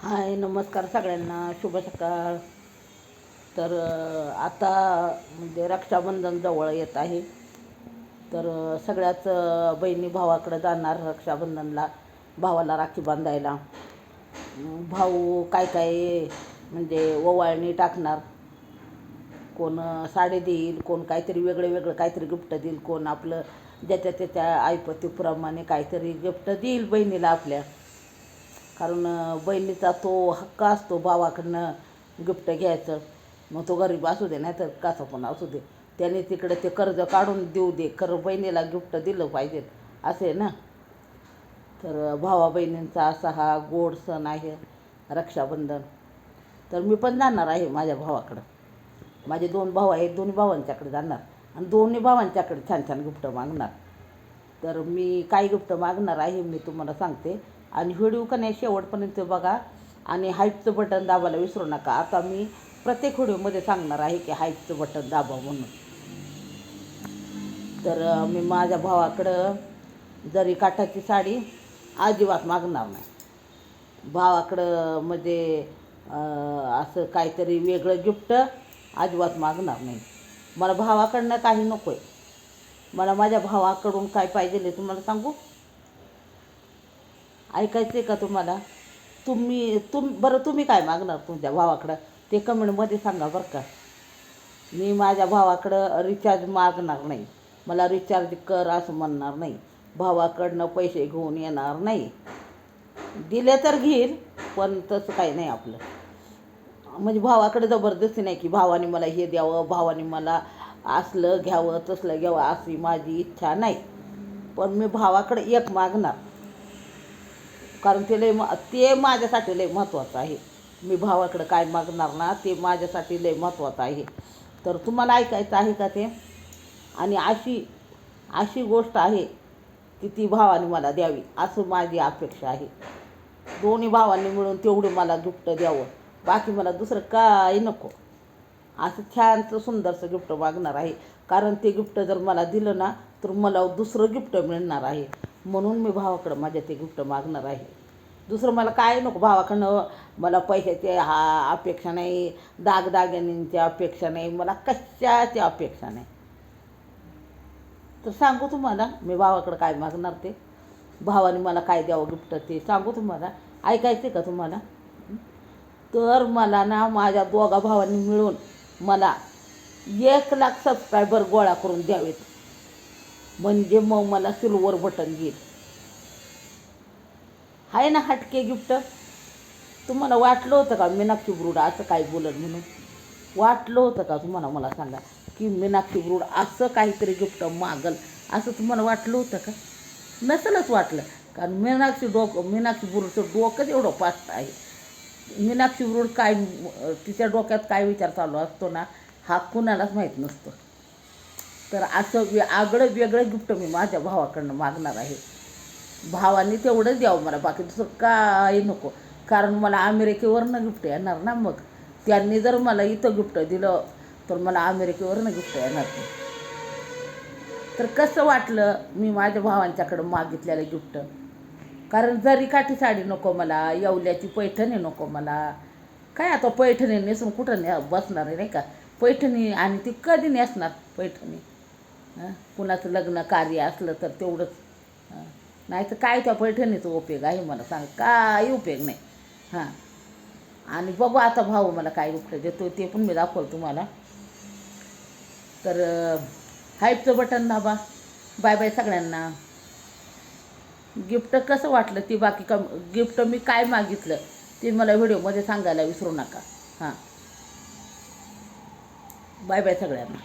हाय नमस्कार सगळ्यांना. शुभ सकाळ. तर आता म्हणजे रक्षाबंधन जवळ येत आहे. तर सगळ्याच बहिणी भावाकडे जाणार रक्षाबंधनला भावाला राखी बांधायला. भाऊ काय काय म्हणजे ओवाळणी टाकणार. कोण साडी देईल कोण काहीतरी वेगळं वेगळं काहीतरी गिफ्ट देईल कोण आपलं ज्याच्या त्याच्या ऐपतीप्रमाणे काहीतरी गिफ्ट देईल बहिणीला आपल्या. कारण बहिणीचा तो हक्क असतो भावाकडनं गिफ्ट घ्यायचं. मग तो गरीब असू दे नाही तर कसं पण असू दे. त्याने तिकडे ते कर्ज काढून देऊ दे. खरं बहिणीला गिफ्ट दिलं पाहिजे असे ना? तर भावा बहिणींचा असा हा गोड सण आहे रक्षाबंधन. तर मी पण जाणार आहे माझ्या भावाकडं. माझे दोन भाऊ आहेत दोन्ही भावांच्याकडे जाणार. आणि दोन्ही भावांच्याकडे छान छान गिफ्ट मागणार. तर मी काय गिफ्ट मागणार आहे मी तुम्हाला सांगते. आणि व्हिडिओ का नाही शेवटपर्यंत बघा. आणि हाईपचं बटन दाबायला विसरू नका. आता मी प्रत्येक व्हिडिओमध्ये सांगणार आहे की हाईपचं बटन दाबा म्हणून. तर मी माझ्या भावाकडं जरी काठाची साडी अजिबात मागणार नाही. भावाकडं म्हणजे असं काहीतरी वेगळं गिफ्ट अजिबात मागणार नाही. मला भावाकडनं काही नको आहे मला माझ्या भावाकडून काय पाहिजे तुम्हाला सांगू? ऐकायचं आहे का तुम्हाला? तुम्ही तुम बरं तुम्ही काय मागणार तुमच्या भावाकडं? ते कमेंटमध्ये सांगा बरं का. मी माझ्या भावाकडं रिचार्ज मागणार नाही. मला रिचार्ज कर असं म्हणणार नाही. भावाकडनं पैसे घेऊन येणार नाही. दिले तर घेईल पण तसं काही नाही आपलं. म्हणजे भावाकडे जबरदस्ती नाही की भावाने मला हे द्यावं भावाने मला असलं घ्यावं तसलं घ्यावं अशी माझी इच्छा नाही. पण मी भावाकडे एक मागणार. कारण ते लय म ते माझ्यासाठी लय महत्त्वाचं आहे. मी भावाकडं काय मागणार ना ते माझ्यासाठी लय महत्त्वाचं आहे. तर तुम्हाला ऐकायचं आहे का ते? आणि अशी अशी गोष्ट आहे की ती भावाने मला द्यावी असं माझी अपेक्षा आहे. दोन्ही भावांनी मिळून तेवढं मला गिफ्ट द्यावं. बाकी मला दुसरं काय नको. असं छानचं सुंदरसं गिफ्ट मागणार आहे. कारण ते गिफ्ट जर मला दिलं ना तर मला दुसरं गिफ्ट मिळणार आहे. म्हणून मी भावाकडं माझ्या ते गिफ्ट मागणार आहे. दुसरं मला काय नको भावाकडनं मला पैशाची हा अपेक्षा नाही दागदागिन्यांची अपेक्षा नाही मला कशाची अपेक्षा नाही. तर सांगू तुम्हाला मी भावाकडं काय मागणार ते? भावाने मला काय द्यावं गिफ्ट ते सांगू तुम्हाला? ऐकायचं का तुम्हाला? तर मला ना माझ्या दोघा भावांनी मिळून मला एक लाख सबस्क्रायबर गोळा करून द्यावेत. म्हणजे मग मला सिल्वर बटन घेईल. आहे ना हटके गिफ्ट? तुम्हाला वाटलं होतं का मीनाक्षी ब्रूड असं काय बोलत म्हणून? वाटलं होतं का तुम्हाला? मला सांगा. की मीनाक्षी ब्रूड असं काहीतरी गिफ्ट मागल. असं तुम्हाला वाटलं होतं का? नसेलच वाटलं. कारण मीनाक्षी डोकं मीनाक्षी ब्रूडचं डोकंच एवढं फास्ट आहे. मीनाक्षी ब्रूड काय तिच्या डोक्यात काय विचार चालू असतो ना हा कुणालाच माहीत नसतो. तर असं वे आगळं वेगळं गिफ्ट मी माझ्या भावाकडनं मागणार आहे. भावाने तेवढंच द्यावं मला बाकी दुसरं काही नको. कारण मला अमेरिकेवरनं गिफ्ट येणार ना मग. त्यांनी जर मला इथं गिफ्ट दिलं तर मला अमेरिकेवरनं गिफ्ट येणार नाही. तर कसं वाटलं मी माझ्या भावांच्याकडं मागितलेलं गिफ्ट? कारण जरी काठी साडी नको मला येवल्याची पैठणी नको मला. काय आता पैठणी नेसून कुठं ने बसणार आहे नाही का? पैठणी आणि ती कधी नेसणार पैठणी? कुणाचं लग्न कार्य असलं तर तेवढंच. नाही तर काय त्या पैठणीचा उपयोग आहे मला सांग. काही उपयोग नाही. हां? आणि बघू आता भाऊ मला काय उपयोग देतो ते पण मी दाखवलं तुम्हाला. तर हाईपचं बटन दाबा. बाय बाय सगळ्यांना. गिफ्ट कसं वाटलं ती बाकी कम गिफ्ट मी काय मागितलं ते मला व्हिडिओमध्ये सांगायला विसरू नका. हां? बाय बाय सगळ्यांना.